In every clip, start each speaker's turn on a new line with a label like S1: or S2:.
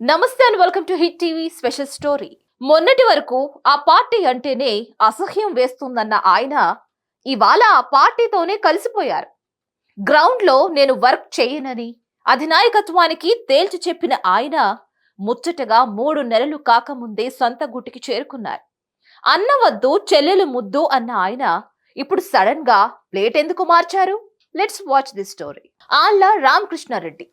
S1: Namaste and welcome to Hit TV special story. మొన్నటి వరకు ఆ పార్టీ అంటేనే అసహ్యం వేస్తుందన్న ఆయన ఇవాళ ఆ పార్టీతోనే కలిసిపోయారు. గ్రౌండ్లో నేను వర్క్ చేయనని అధినాయకత్వానికి తేల్చి చెప్పిన ఆయన ముచ్చటగా మూడు నెలలు కాకముందే సొంత గుటికి చేరుకున్నారు. అన్న వద్దు చెల్లెలు ముద్దు అన్న ఆయన ఇప్పుడు సడన్గా ప్లేట్ ఎందుకు మార్చారు? Let's watch this story. Alla Ramakrishnareddy.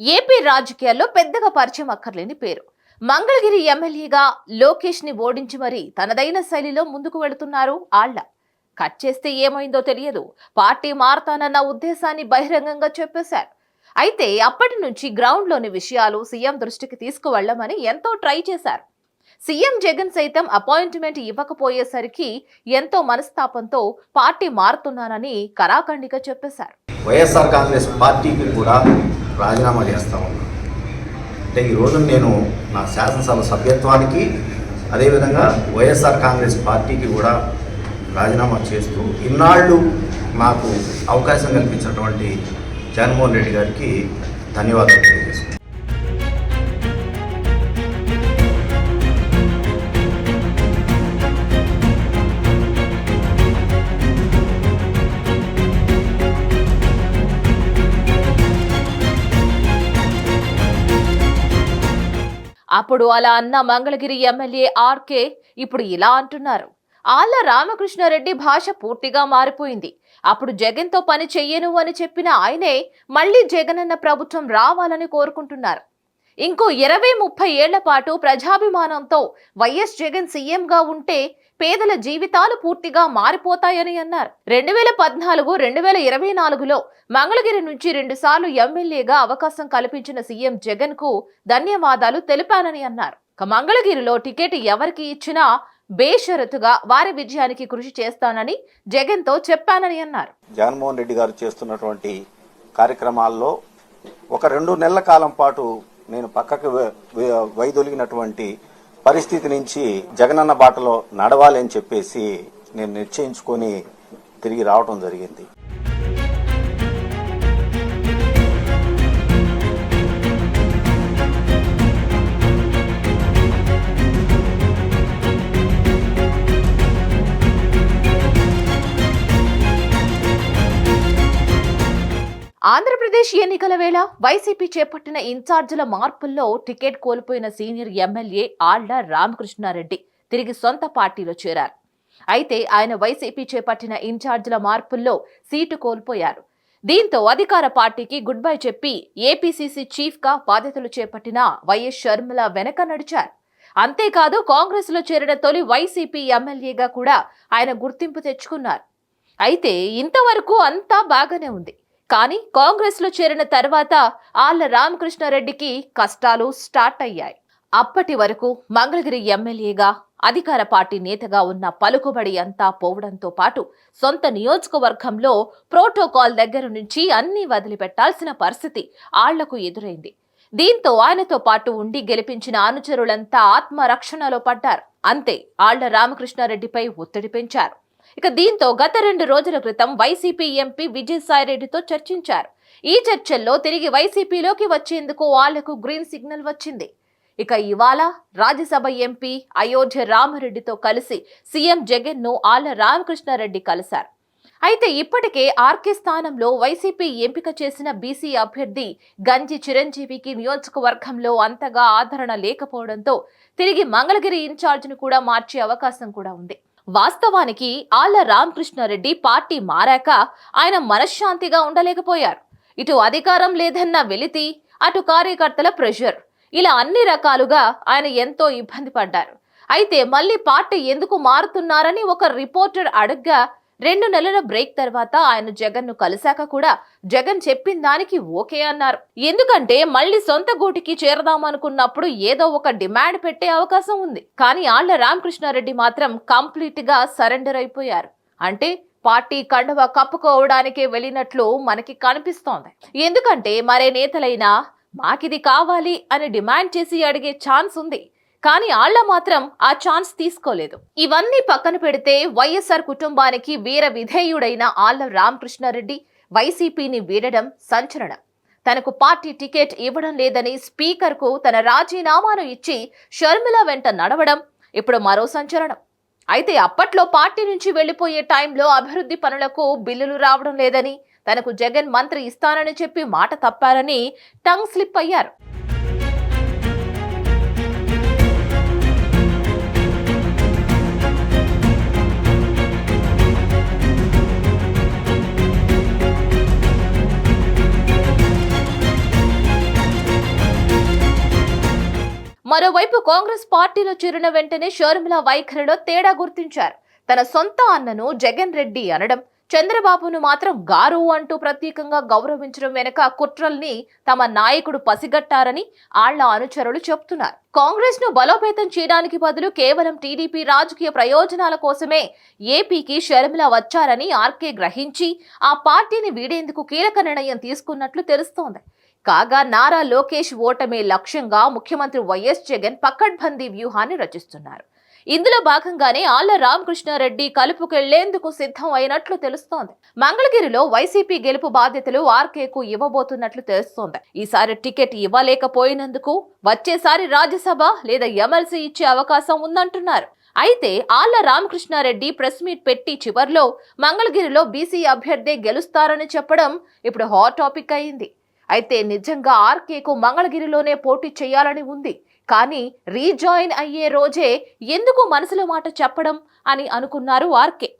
S1: AP రాజకీయాల్లో పెద్దగా పరిచయం అక్కర్లేని పేరు. మంగళగిరి ఎమ్మెల్యేగా లోకేష్ని ఓడించి మరీ తనదైన శైలిలో ముందుకు వెళుతున్నారు ఆళ్ళ. కట్ చేస్తే ఏమైందో తెలియదు. పార్టీ మారతానన్న ఉద్దేశాన్ని బహిరంగంగా చెప్పేశారు. అయితే అప్పటి నుంచి గ్రౌండ్లోని విషయాలు సీఎం దృష్టికి తీసుకువెళ్ళమని ఎంతో ట్రై చేశారు. సీఎం జగన్ సైతం అపాయింట్మెంట్ ఇవ్వకపోయేసరికి ఎంతో మనస్తాపంతో పార్టీ మారుతున్నానని కరాఖండిగా చెప్పేశారు.
S2: వైఎస్ఆర్ కాంగ్రెస్ పార్టీకి కూడా రాజీనామా చేస్తా ఉన్నాను అంటే ఈరోజు నేను నా శాసనసభ సభ్యత్వానికి అదేవిధంగా వైఎస్ఆర్ కాంగ్రెస్ పార్టీకి కూడా రాజీనామా చేస్తూ ఇన్నాళ్ళు నాకు అవకాశం కల్పించినటువంటి జగన్మోహన్ రెడ్డి గారికి ధన్యవాదాలు.
S1: అప్పుడు అలా అన్న మంగళగిరి ఎమ్మెల్యే ఆర్కే ఇప్పుడు ఇలా అంటున్నారు. ఆళ్ళ రామకృష్ణారెడ్డి భాష పూర్తిగా మారిపోయింది. అప్పుడు జగన్తో పని చెయ్యను అని చెప్పిన ఆయనే మళ్ళీ జగనన్న ప్రభుత్వం రావాలని కోరుకుంటున్నారు. ఇంకో ఇరవై ముప్పై ఏళ్ళ పాటు ప్రజాభిమానంతో వైఎస్ జగన్ సీఎంగా ఉంటే పేదల జీవితాలు పూర్తిగా మారిపోతాయని అన్నారు. రెండు వేల పద్నాలుగు రెండు వేల ఇరవై నాలుగులో మంగళగిరి నుంచి రెండుసార్లు ఎమ్మెల్యేగా అవకాశం కల్పించిన సీఎం జగన్కు ధన్యవాదాలు తెలిపానని అన్నారు. మంగళగిరిలో టికెట్ ఎవరికి ఇచ్చినా బేషరతుగా వారి విజయానికి కృషి చేస్తానని జగన్తో చెప్పానని అన్నారు.
S2: జగన్మోహన్ రెడ్డి గారు చేస్తున్నటువంటి కార్యక్రమాల్లో ఒక రెండు నెలల కాలం పాటు నేను పక్కకు వైదొలిగినటువంటి పరిస్థితి నుంచి జగనన్న బాటలో నడవాలి అని చెప్పేసి నేను నిశ్చయించుకొని తిరిగి రావటం జరిగింది.
S1: ఆంధ్రప్రదేశ్ ఎన్నికల వేళ వైసీపీ చేపట్టిన ఇన్ఛార్జీల మార్పుల్లో టికెట్ కోల్పోయిన సీనియర్ ఎమ్మెల్యే ఆళ్ళ రామకృష్ణారెడ్డి తిరిగి సొంత పార్టీలో చేరారు. అయితే ఆయన వైసీపీ చేపట్టిన ఇన్ఛార్జీల మార్పుల్లో సీటు కోల్పోయారు. దీంతో అధికార పార్టీకి గుడ్ బై చెప్పి ఏపీసీసీ చీఫ్గా బాధ్యతలు చేపట్టిన వైఎస్ షర్మిల వెనక నడిచారు. అంతేకాదు కాంగ్రెస్లో చేరిన తొలి వైసీపీ ఎమ్మెల్యేగా కూడా ఆయన గుర్తింపు తెచ్చుకున్నారు. అయితే ఇంతవరకు అంతా బాగానే ఉంది. కానీ కాంగ్రెస్లో చేరిన తర్వాత ఆళ్ళ రామకృష్ణారెడ్డికి కష్టాలు స్టార్ట్ అయ్యాయి. అప్పటి వరకు మంగళగిరి ఎమ్మెల్యేగా అధికార పార్టీ నేతగా ఉన్న పలుకుబడి అంతా పోవడంతో పాటు సొంత నియోజకవర్గంలో ప్రోటోకాల్ దగ్గర నుంచి అన్నీ వదిలిపెట్టాల్సిన పరిస్థితి ఆళ్ళకు ఎదురైంది. దీంతో ఆయనతో పాటు ఉండి గెలిపించిన అనుచరులంతా ఆత్మరక్షణలో పడ్డారు. అంతే ఆళ్ళ రామకృష్ణారెడ్డిపై ఒత్తిడి పెంచారు. ఇక దీంతో గత రెండు రోజుల క్రితం వైసీపీ ఎంపీ విజయసాయిరెడ్డితో చర్చించారు. ఈ చర్చల్లో తిరిగి వైసీపీలోకి వచ్చేందుకు వాళ్ళకు గ్రీన్ సిగ్నల్ వచ్చింది. ఇక ఇవాళ రాజ్యసభ ఎంపీ అయోధ్య రామరెడ్డితో కలిసి సీఎం జగన్ను ఆళ్ళ రామకృష్ణారెడ్డి కలిశారు. అయితే ఇప్పటికే ఆర్కే స్థానంలో వైసీపీ ఎంపిక చేసిన బీసీ అభ్యర్థి గంజి చిరంజీవికి నియోజకవర్గంలో అంతగా ఆదరణ లేకపోవడంతో తిరిగి మంగళగిరి ఇన్ఛార్జ్ను కూడా మార్చే అవకాశం కూడా ఉంది. వాస్తవానికి ఆళ్ళ రామకృష్ణారెడ్డి పార్టీ మారాక ఆయన మనశ్శాంతిగా ఉండలేకపోయారు. ఇటు అధికారం లేదన్న వెలితి అటు కార్యకర్తల ప్రెషర్. ఇలా అన్ని రకాలుగా ఆయన ఎంతో ఇబ్బంది పడ్డారు. అయితే మళ్ళీ పార్టీ ఎందుకు మారుతున్నారని ఒక రిపోర్టర్ అడగ్గా రెండు నెలల బ్రేక్ తర్వాత ఆయన జగన్ను కలిశాక కూడా జగన్ చెప్పిన దానికి ఓకే అన్నారు. ఎందుకంటే మళ్ళీ సొంత గూటికి చేరదామనుకున్నప్పుడు ఏదో ఒక డిమాండ్ పెట్టే అవకాశం ఉంది. కానీ ఆళ్ళ రామకృష్ణారెడ్డి మాత్రం కంప్లీట్గా సరెండర్ అయిపోయారు. అంటే పార్టీ కండవ కప్పుకోవడానికే వెళ్ళినట్లు మనకి కనిపిస్తోంది. ఎందుకంటే మరే నేతలైనా మాకిది కావాలి అని డిమాండ్ చేసి అడిగే ఛాన్స్ ఉంది. కానీ ఆళ్ళ మాత్రం ఆ ఛాన్స్ తీసుకోలేదు. ఇవన్నీ పక్కన పెడితే వైఎస్ఆర్ కుటుంబానికి వీర విధేయుడైన ఆళ్ళ రామకృష్ణారెడ్డి వైసీపీని వీడడం సంచలనం. తనకు పార్టీ టికెట్ ఇవ్వడం లేదని స్పీకర్కు తన రాజీనామాను ఇచ్చి షర్మిల వెంట నడవడం ఇప్పుడు మరో సంచలనం. అయితే అప్పట్లో పార్టీ నుంచి వెళ్ళిపోయే టైంలో అభివృద్ధి పనులకు బిల్లులు రావడం లేదని తనకు జగన్ మంత్రి ఇస్తానని చెప్పి మాట తప్పారని టంగ్ స్లిప్ అయ్యారు. కాంగ్రెస్ పార్టీలో చేరిన వెంటనే షర్మిల వైఖరిలో తేడా గుర్తించారు. తన సొంత అన్నను జగన్ రెడ్డి అనడం చంద్రబాబును మాత్రం గారు అంటూ ప్రత్యేకంగా గౌరవించడం వెనుక కుట్రల్ని తమ నాయకుడు పసిగట్టారని ఆళ్ళ అనుచరులు చెబుతున్నారు కాంగ్రెస్ను బలోపేతం చేయడానికి బదులు కేవలం టీడీపీ రాజకీయ ప్రయోజనాల కోసమే ఏపీకి షర్మిల వచ్చారని ఆర్కే గ్రహించి ఆ పార్టీని వీడేందుకు కీలక నిర్ణయం తీసుకున్నట్లు తెలుస్తోంది. కాగా నారా లోకేష్ ఓటమే లక్ష్యంగా ముఖ్యమంత్రి వైఎస్ జగన్ పకడ్బందీ వ్యూహాన్ని రచిస్తున్నారు. ఇందులో భాగంగానే ఆళ్ళ రామకృష్ణారెడ్డి కలుపుకెళ్ళేందుకు సిద్ధం అయినట్లు తెలుస్తోంది. మంగళగిరిలో వైసీపీ గెలుపు బాధ్యతలు ఆర్కేకు ఇవ్వబోతున్నట్లు తెలుస్తోంది. ఈసారి టికెట్ ఇవ్వలేకపోయినందుకు వచ్చేసారి రాజ్యసభ లేదా ఎమ్మెల్సీ ఇచ్చే అవకాశం ఉందంటున్నారు. అయితే ఆళ్ళ రామకృష్ణారెడ్డి ప్రెస్ మీట్ పెట్టి చివర్లో మంగళగిరిలో బీసీ అభ్యర్థి గెలుస్తారని చెప్పడం ఇప్పుడు హాట్ టాపిక్ అయింది. అయితే నిజంగా ఆర్కేకు మంగళగిరిలోనే పోటీ చేయాలని ఉంది. కానీ రీజాయిన్ అయ్యే రోజే ఎందుకు మనసులో మాట చెప్పడం అని అనుకున్నారు ఆర్కే.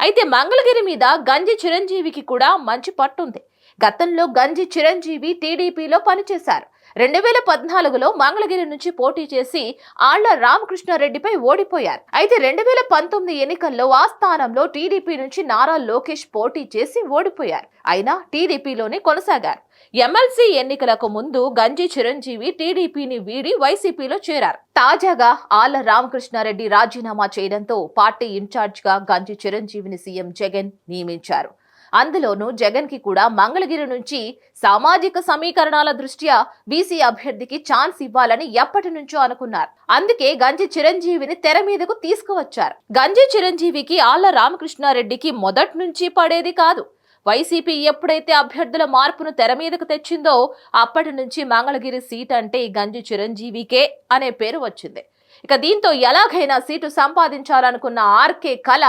S1: అయితే మంగళగిరి మీద గంజి చిరంజీవికి కూడా మంచి పట్టుంది. గతంలో గంజి చిరంజీవి టీడీపీలో పనిచేశారు. రెండు వేల పద్నాలుగులో మంగళగిరి నుంచి పోటీ చేసి ఆళ్ళ రామకృష్ణారెడ్డిపై ఓడిపోయారు. అయితే రెండు వేల పంతొమ్మిది ఎన్నికల్లో ఆ స్థానంలో టీడీపీ నుంచి నారా లోకేష్ పోటీ చేసి ఓడిపోయారు. అయినా టీడీపీలోనే కొనసాగారు. ఎమ్మెల్సీ ఎన్నికలకు ముందు గంజి చిరంజీవి టీడీపీని వీడి వైసీపీలో చేరారు. తాజాగా ఆళ్ళ రామకృష్ణారెడ్డి రాజీనామా చేయడంతో పార్టీ ఇన్ఛార్జ్గా గంజి చిరంజీవిని సీఎం జగన్ నియమించారు. అందులోనూ జగన్కి కూడా మంగళగిరి నుంచి సామాజిక సమీకరణాల దృష్ట్యా బీసీ అభ్యర్థికి ఛాన్స్ ఇవ్వాలని ఎప్పటి నుంచో అనుకున్నారు. అందుకే గంజి చిరంజీవిని తెర మీదకు తీసుకువచ్చారు. గంజి చిరంజీవికి ఆళ్ళ రామకృష్ణారెడ్డికి మొదటి నుంచి పడేది కాదు. వైసీపీ ఎప్పుడైతే అభ్యర్థుల మార్పును తెర మీదకు తెచ్చిందో అప్పటి నుంచి మంగళగిరి సీట్ అంటే ఈ గంజి చిరంజీవికే అనే పేరు వచ్చింది. ఇక దీంతో ఎలాగైనా సీటు సంపాదించాలనుకున్న ఆర్కే కళ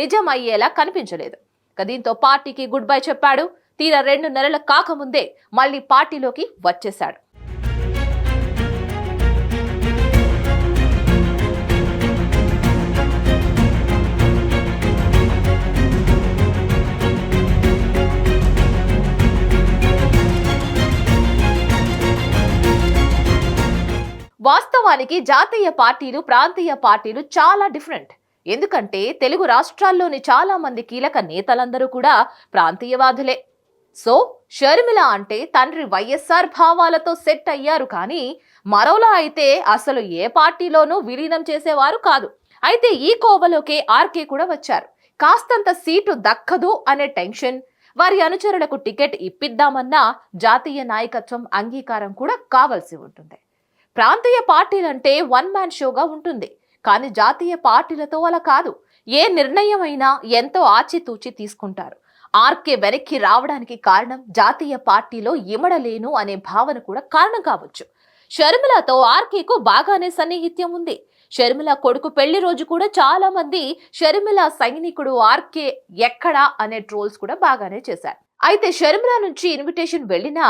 S1: నిజమయ్యేలా కనిపించలేదు. దీంతో పార్టీకి గుడ్ బై చెప్పాడు. తీరా రెండు నెలల కాకముందే మళ్ళీ పార్టీలోకి వచ్చేశాడు. వాస్తవానికి జాతీయ పార్టీలు ప్రాంతీయ పార్టీలు చాలా డిఫరెంట్. ఎందుకంటే తెలుగు రాష్ట్రాల్లోని చాలా మంది కీలక నేతలందరూ కూడా ప్రాంతీయవాదులే. సో షర్మిల అంటే తండ్రి వైఎస్ఆర్ భావాలతో సెట్ అయ్యారు కానీ మరోలా అయితే అసలు ఏ పార్టీలోనూ విలీనం చేసేవారు కాదు. అయితే ఈ కోవలోకే ఆర్కే కూడా వచ్చారు. కాస్తంత సీటు దక్కదు అనే టెన్షన్ వారి అనుచరులకు టికెట్ ఇప్పిద్దామన్నా జాతీయ నాయకత్వం అంగీకారం కూడా కావాల్సి ఉంటుంది. ప్రాంతీయ పార్టీలంటే వన్ మ్యాన్ షోగా ఉంటుంది. కానీ జాతీయ పార్టీలతో అలా కాదు. ఏ నిర్ణయం అయినా ఎంతో ఆచితూచి తీసుకుంటారు. ఆర్కే వెనక్కి రావడానికి కారణం జాతీయ పార్టీలో ఇమడలేను అనే భావన కూడా కారణం కావచ్చు. షర్మిలతో ఆర్కేకు బాగానే సన్నిహిత్యం ఉంది. షర్మిల కొడుకు పెళ్ళి రోజు కూడా చాలా మంది షర్మిల సైనికుడు ఆర్కే ఎక్కడా అనే ట్రోల్స్ కూడా బాగానే చేశారు. అయితే షర్మిల నుంచి ఇన్విటేషన్ వెళ్ళినా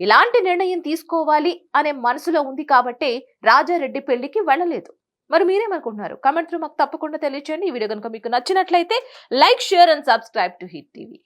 S1: ఇలాంటి నిర్ణయం తీసుకోవాలి అనే మనసులో ఉంది కాబట్టి రాజారెడ్డి పెళ్ళికి వెళ్ళలేదు. మరి మీరేమనుకుంటున్నారు? కమెంట్ త్రూ మాకు తప్పకుండా తెలియచేయండి. ఈ వీడియో కనుక మీకు నచ్చినట్లయితే like share and subscribe to Hit TV